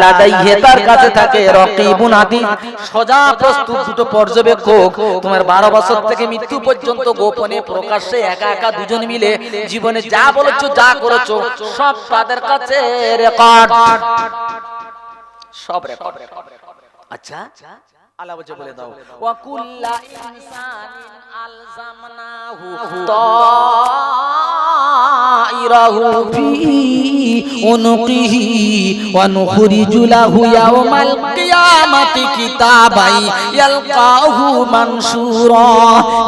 লাদাইহে তার কাছে থাকে রকিবুন আতিদ সজা প্রস্তুত দুটো পর্যবেক্ষক। তোমার বারো বছর থেকে মৃত্যু পর্যন্ত গোপনে প্রকাশ্যে একা একা দুজন মিলে জীবনে যা বলেছ যা করেছ সব তাদের কাছে রেকর্ড সব রেকর্ড আচ্ছা আল্লাহ বলে দাও। ওয়া কুল্লা ইনসানিন আলজামনাহু তাইরাহু ফি উনকিহি ওয়া নুখরিজু লাহু ইয়াওমাল কিয়ামাতি কিতাবাই ইয়ালকাহু মানশুরা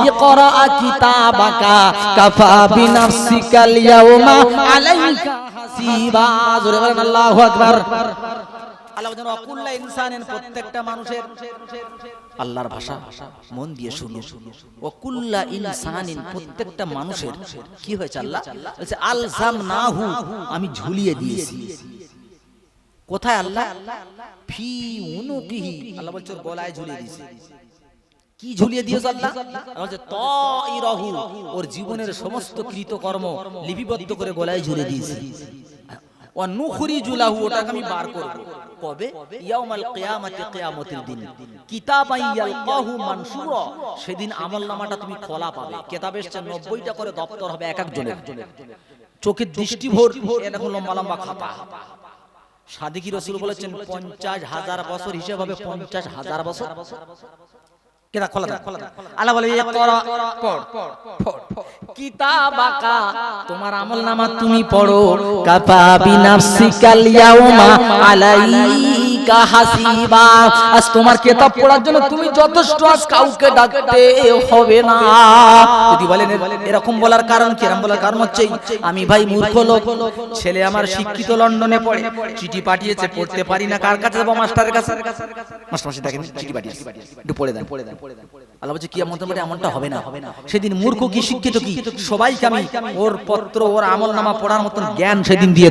ইকরা কিতাবাকা কাফা বিনাফসিকাল ইয়াওমা আলাইকা হাসিবা জোরে বলেন আল্লাহর ভাষা মন দিয়ে শুনো। অকুল্লা ইনসানিন প্রত্যেকটা মানুষের কি হয়েছে আল্লাহ? বলছে আলজাম নাহু আমি ঝুলিয়ে দিয়েছি। কোথায় আল্লাহ? ফি উনুকিহি। আল্লাহ বলছে গলায় ঝুলিয়ে দিয়েছি। কি ঝুলিয়ে দিয়েছে আল্লাহ বলছে, তাইরাহু, ওর জীবনের সমস্ত কৃতকর্ম লিপিবদ্ধ করে গলায় ঝুলিয়ে দিয়েছি। ওয়া নুখরিজু লাহু ওটাকে আমি বার করব। কবে? ইয়াউমাল কিয়ামাতি কিয়ামতের দিন। কিতাবাই ইয়ালকাহু মানসুরা। সেদিন আমলনামাটা তুমি খোলা পাবে। কিতাবে এসছে 90টা করে দপ্তর হবে এক একজনের চোখের দৃষ্টি ভোর এরকম লম্বা লম্বা খাতা। সাদিকি রসুল বলেছেন পঞ্চাশ হাজার বছর হিসেব হবে পঞ্চাশ হাজার বছর। কেনা খোলা দাও আল্লাহ বলে কিতাবাকা তোমার আমল নামা তুমি পড়ো। কাফা বিনাফসিকাল ইয়াউমা আলাইকা হাসিবা। আজ তোমার কিতাব পড়ার জন্য তুমি যথেষ্ট, আজ কাউকে ডাকতে হবে না। যদি বলেন এরকম বলার কারণ কি? এরকম বলার কারণ হচ্ছে, আমি ভাই মূর্খ লোক, ছেলে আমার শিক্ষিত লন্ডনে পড়ে। চিঠি পাঠিয়েছে, পড়তে পারি না। কার কাছে যাব? মাস্টারের কাছে। মাস্টার মাসি দেখেন, চিঠি পাঠিয়েছে। একটু পড়ে দেন। কি হবে না। সেদিন মূর্খ কি, শিক্ষিত কি? সবাইকে আমি ওর পত্র, ওর আমল নামা পড়ার মতন জ্ঞান সেদিন দিয়ে।